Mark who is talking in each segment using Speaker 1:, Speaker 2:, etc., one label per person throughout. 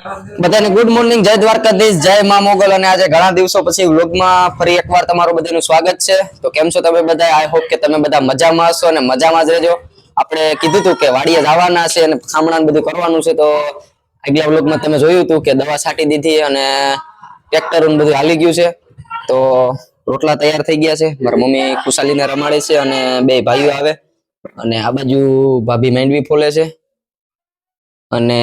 Speaker 1: બધાને good morning જય દ્વારકાધીશ, જય મા મોગલ. અને આજે ઘણા દિવસો પછી વ્લોગમાં ફરી એકવાર તમારું બધાનું સ્વાગત છે. તો કેમ છો તમે બધા આઈ હોપ કે તમે બધા મજામાં હશો અને મજામાં જ રહેજો. આપણે કીધું હતું કે વાડીએ જવાના છે અને ખામણાને બધું કરવાનું છે. તો આગલા વ્લોગમાં તમે જોયું હતું કે દવા છાંટી દીધી અને ટ્રેક્ટર બધું હાલી ગયું છે. તો રોટલા તૈયાર થઈ ગયા છે. મારા મમ્મી ખુશાલીને રમાડે છે અને બે ભાઈઓ આવે. અને આ બાજુ ભાભી મેંડવી ફોલે છે. અને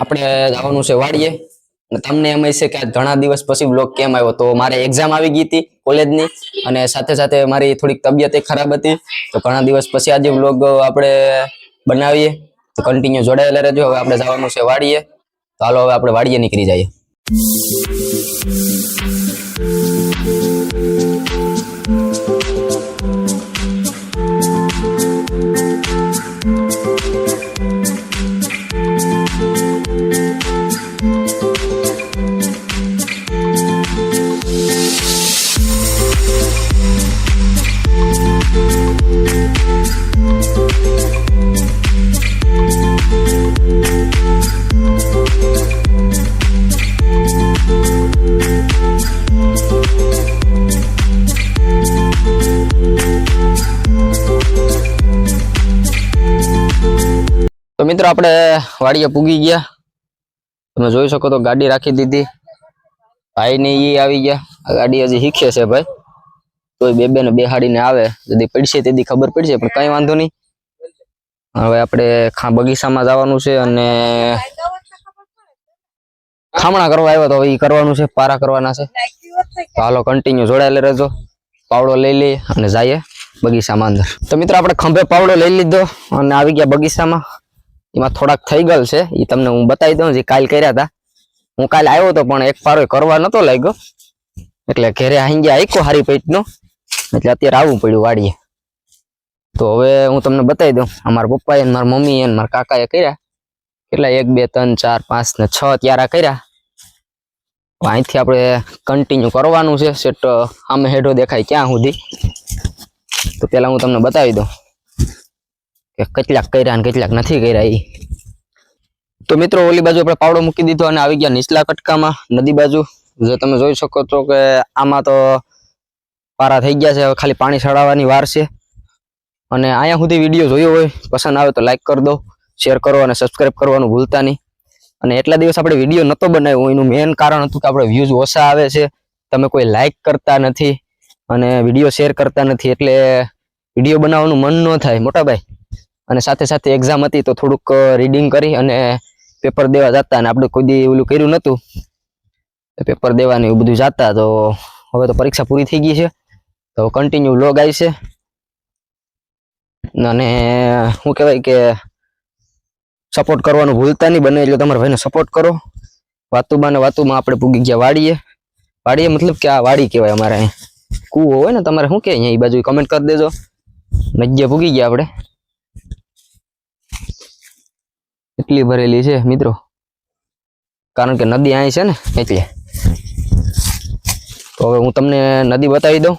Speaker 1: આપણે જવાનું છે વાડીએ. અને તમને એમ હશે કે ઘણા દિવસ પછી બ્લોગ કેમ આવ્યો? તો મારે એક્ઝામ આવી ગઈ હતી કોલેજની અને સાથે સાથે મારી થોડીક તબિયત ખરાબ હતી. તો ઘણા દિવસ પછી આજે બ્લોગ આપણે બનાવીએ. તો કન્ટિન્યુ જોડાયેલા રહેજો. હવે આપણે જવાનું છે વાડીએ. તો હાલો હવે આપણે વાડીએ નીકળી જઈએ. મિત્રો, આપણે વાડીએ પૂગી ગયા. તમે જોઈ શકો તો ગાડી રાખી દીધી. ભાઈ ને ઈ આવી ગયા. ગાડી હજી શીખે છે ભાઈ. કોઈ બે બે ને બેહાડીને આવે. જદી પડશે તેથી ખબર પડશે, પણ કઈ વાંધો નહીં. હવે આપણે બગીચામાં જવાનું છે અને ખામણા કરવા આવ્યો તો ઈ કરવાનું છે, પારા કરવાના છે. તો હાલો કન્ટિન્યુ જોડાયેલા રહેજો. પાવડો લઈ લઈએ અને જઈએ બગીચામાં અંદર. તો મિત્રો, આપણે ખંભે પાવડો લઈ લીધો અને આવી ગયા બગીચામાં. એમાં થોડાક થઈ ગયેલ છે. એ તમને હું બતાવી દઉં જે કાલ કર્યા હતા. હું કાલે આવ્યો હતો પણ એક પારો કરવા નતો લાગ્યો. એટલે ઘરે આઈ ગયા આઈકો હારી પેટનો. એટલે અત્યારે આવવું પડ્યું વાડીએ. તો હવે હું તમને બતાવી દઉં. અમારા પપ્પાએ મારા મમ્મીએ મારા કાકાએ કર્યા. કેટલા? એક, બે, ત્રણ, ચાર, પાંચ ને છ ત્યારા કર્યા. અહીંથી આપણે કન્ટિન્યુ કરવાનું છે. સેટ આમે હેઠો દેખાય ક્યાં સુધી. તો પેલા હું તમને બતાવી દઉં. કે કેટલાક કર્યા અને કેટલાક નથી કર્યા એ તો મિત્રો, ઓલી બાજુ આપણે પાવડો મૂકી દીધો અને આવી ગયા નીચલા કટકામાં, નદી બાજુ. જે તમે જોઈ શકો છો કે આમાં તો પારા થઈ ગયા છે, હવે ખાલી પાણી ચડાવવાની વાર છે. અને અહીંયા સુધી વીડિયો જોયો હોય, પસંદ આવે તો લાઈક કરી દો શેર કરો અને સબસ્ક્રાઇબ કરવાનું ભૂલતા નહીં. અને એટલા દિવસ આપણે વીડિયો નતો બનાવ્યો એનું મેઇન કારણ હતું કે આપણે વ્યૂઝ ઓછા આવે છે. તમે કોઈ લાઈક કરતા નથી અને વીડિયો શેર કરતા નથી, એટલે વીડિયો બનાવવાનું મન ન થાય. મોટા ભાઈ. અને સાથે સાથે એક્ઝામ હતી તો થોડુંક રીડિંગ કરી અને પેપર દેવા જતા અને આપણે કોઈ દી ઓલું કર્યું નહોતું પેપર દેવાની એવું બધું જતા. તો હવે તો પરીક્ષા પૂરી થઈ ગઈ છે. તો કન્ટિન્યુ લોગ આવી છે. અને શું કહેવાય કે સપોર્ટ કરવાનું ભૂલતા નહીં. બને એટલે તમારા ભાઈને સપોર્ટ કરો. વાતુમાં ને વાતુમાં આપણે પૂગી ગયા વાડીએ. વાડીએ મતલબ કે આ વાડી કહેવાય અમારે અહીંયા કૂવો હોય ને તમારે શું કે અહીંયા? એ બાજુ કમેન્ટ કરી દેજો. નજ્જે પૂગી ગયા આપણે. એટલી ભરેલી છે, મિત્રો. કારણ કે નદી અહીં છે ને, એટલે. તો હવે હું તમને નદી બતાવી દઉં.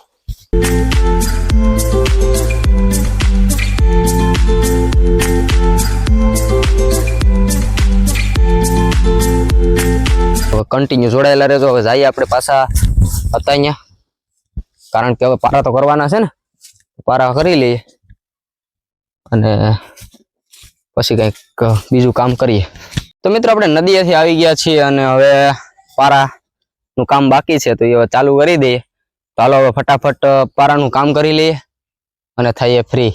Speaker 1: હવે કન્ટિન્યુ જોડાયેલા રહેજો. હવે જઈએ આપણે પાછા હતા અહીંયા. કારણ કે હવે પારા તો કરવાના છે ને. પારા કરી લઈએ. અને પછી કંઈક બીજું કામ કરીએ. તો મિત્રો, આપણે નદીએથી આવી ગયા છીએ અને હવે પારાનું કામ બાકી છે, તો એ હવે ચાલુ કરી દઈએ. તો હાલો હવે ફટાફટ પારાનું કામ કરી લઈએ અને થઈએ ફ્રી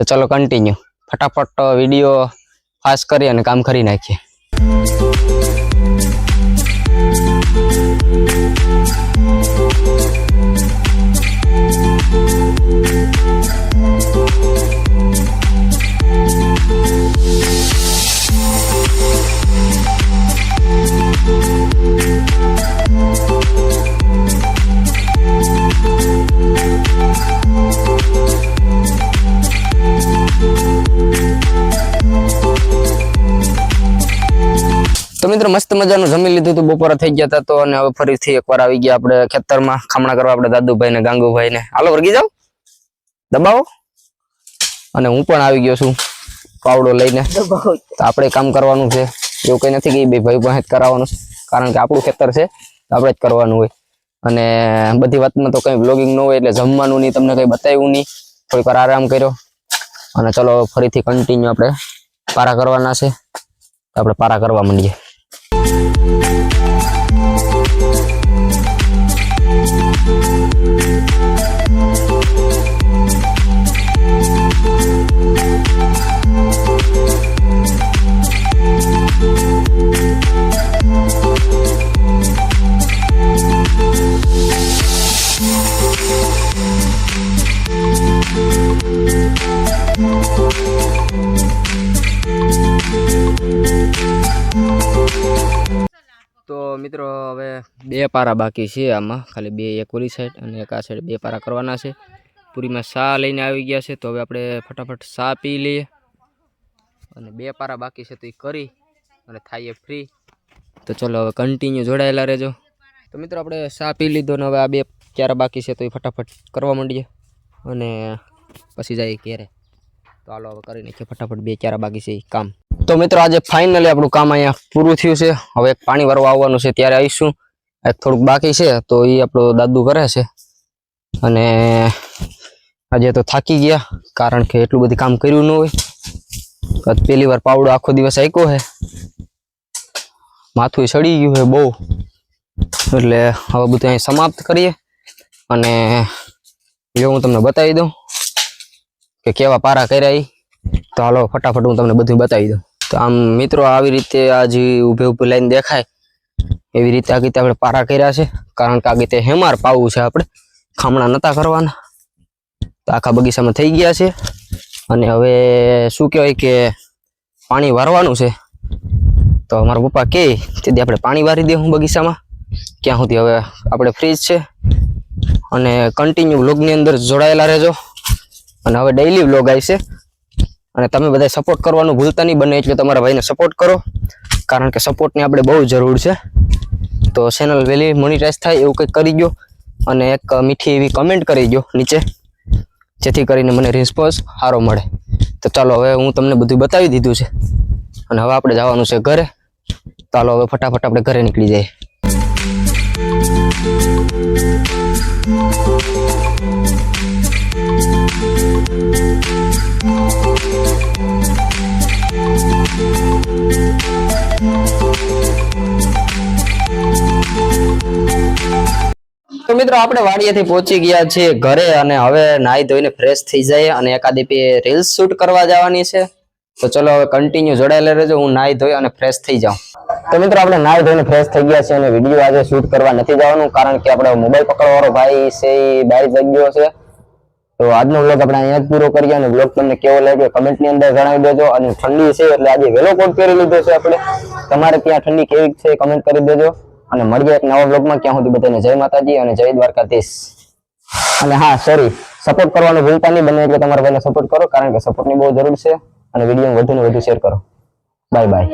Speaker 1: તો ચલો કન્ટિન્યુ ફટાફટ વીડિયો ફાસ્ટ કરી અને કામ કરી નાખીએ. મજાનું જમી લીધું હતું બપોરે થઈ ગયા હતા તો અને હવે ફરીથી એકવાર આવી ગયા આપણે ખેતરમાં ખામણા કરવા આપણે દાદુભાઈ ને ગાંગુભાઈ ને હાલો વર્ગી જાઓ. દબાવો. અને હું પણ આવી ગયો છું પાવડો લઈને. આપણે કામ કરવાનું છે. એવું કઈ નથી કે બે ભાઈ પાસે કરાવવાનું છે. કારણ કે આપણું ખેતર છે આપણે જ કરવાનું હોય. અને બધી વાતમાં તો કંઈ બ્લોગિંગ ન હોય એટલે જમવાનું નહીં તમને કંઈ બતાવ્યું નહીં. થોડીક વાર આરામ કર્યો. અને ચલો ફરીથી કન્ટિન્યુ આપણે પારા કરવાના છે. આપણે પારા કરવા માંડીએ. તો મિત્રો, હવે બે પારા બાકી છે આમાં. ખાલી બે એક ઓલી સાઈડ અને એક આ સાઈડ બે પારા કરવાના છે. પૂરીમાં સા લઈને આવી ગયા છે, તો હવે આપણે ફટાફટ સા પી લઈએ. અને બે પારા બાકી છે તો એ કરી અને થાય ફ્રી તો ચલો હવે કન્ટિન્યુ જોડાયેલા રહેજો. તો મિત્રો, આપણે સા પી લીધો ને હવે આ બે ક્યારે બાકી છે તો એ ફટાફટ કરવા માંડીએ અને પછી જાય ક્યારે તો હાલો, હવે કરી નાખીએ ફટાફટ બે ક્યારે બાકી છે એ કામ. તો મિત્રો આજે ફાઇનલી આપણું કામ અહીંયા પૂરું થયું છે. હવે પાણી ભરવા આવવાનું છે ત્યારે આવીશું. થોડુંક બાકી છે તો એ આપણું દાદુ કરે છે. અને આજે તો થાકી ગયા કારણ કે એટલું બધું કામ કર્યું ન હોય. પહેલી વાર પાવડો આખો દિવસ આપ્યો છે માથું સડી ગયું છે બહુ. એટલે હવે બધું અહીં સમાપ્ત કરીએ. અને જો હું તમને બતાવી દઉં કે કેવા પારા કર્યા એ તો હાલો ફટાફટ હું તમને બધું બતાવી દઉં. તો આમ મિત્રો આવી રીતે આ જે ઊભે ઊભી લાઈન દેખાય, એવી રીતે આ રીતે આપણે પારા કર્યા છે. કારણ કે આ ગીતે હેમાર પાવું છે આપણે. ખામણા નતા કરવાના. તો આખા બગીચામાં થઈ ગયા છે. અને હવે શું કહેવાય કે પાણી વારવાનું છે. તો અમારા પપ્પા કહે તેથી આપણે પાણી વારી દે બગીચામાં. ક્યાં સુધી હવે આપણે ફ્રીજ છે. અને કન્ટિન્યુ વ્લોગની અંદર જોડાયેલા રહેજો. અને હવે ડેઇલી વ્લોગ આવશે અને તમે બધા સપોર્ટ કરવાનું ભૂલતા નહીં, બને એટલે તમારા ભાઈને સપોર્ટ કરો. કારણ કે સપોર્ટની આપણે બહુ જરૂર છે. તો ચેનલ વહેલી મોનિટાઈઝ થાય એવું કંઈક કરી દો અને એક મીઠી એવી કમેન્ટ કરી દો નીચે. જેથી કરીને મને રિસ્પોન્સ સારો મળે. તો ચાલો હવે હું તમને બધું બતાવી દીધું છે. અને હવે આપણે જવાનું છે ઘરે. ચાલો હવે ફટાફટ આપણે ઘરે નીકળી જઈએ. તો મિત્રો, આપણે વાડિયાથી પહોંચી ગયા છીએ ઘરે અને હવે નાહી ધોઈને ફ્રેશ થઈ જાય અને એકાદી રીલ્સ શૂટ કરવા જવાની છે. તો ચલો હવે કન્ટિન્યુ જોડાયેલા રહેજો, હું નાહી ધોઈ અને ફ્રેશ થઈ જાઉં. તો મિત્રો, આપણે નાહી ધોઈને ફ્રેશ થઈ ગયા છે અને વીડિયો આજે શૂટ કરવા નથી જવાનું કારણ કે આપણે મોબાઈલ પકડવાળો ભાઈ છે, એ બહાર જઈ છે. તો આજનો બ્લોગ આપણે અહીંયા જ પૂરો કરીએ અને બ્લોગ તમને કેવો લાગ્યો કમેન્ટની અંદર જણાવી દેજો. અને ઠંડી છે એટલે આજે વેલો કોટ પહેરી લીધો છે આપણે. તમારે ત્યાં ઠંડી કેવી છે કમેન્ટ કરી દેજો. અને મળીએ એક નવા બ્લોગમાં ક્યાં સુધી બધાને જય માતાજી અને જય દ્વારકાધીશ. અને હા સોરી સપોર્ટ કરવાનું ભૂલતા નહીં. બને એટલે તમારા ભાઈને સપોર્ટ કરો, કારણ કે સપોર્ટની બહુ જરૂર છે. અને વીડિયો વધુ ને વધુ શેર કરો. Bye bye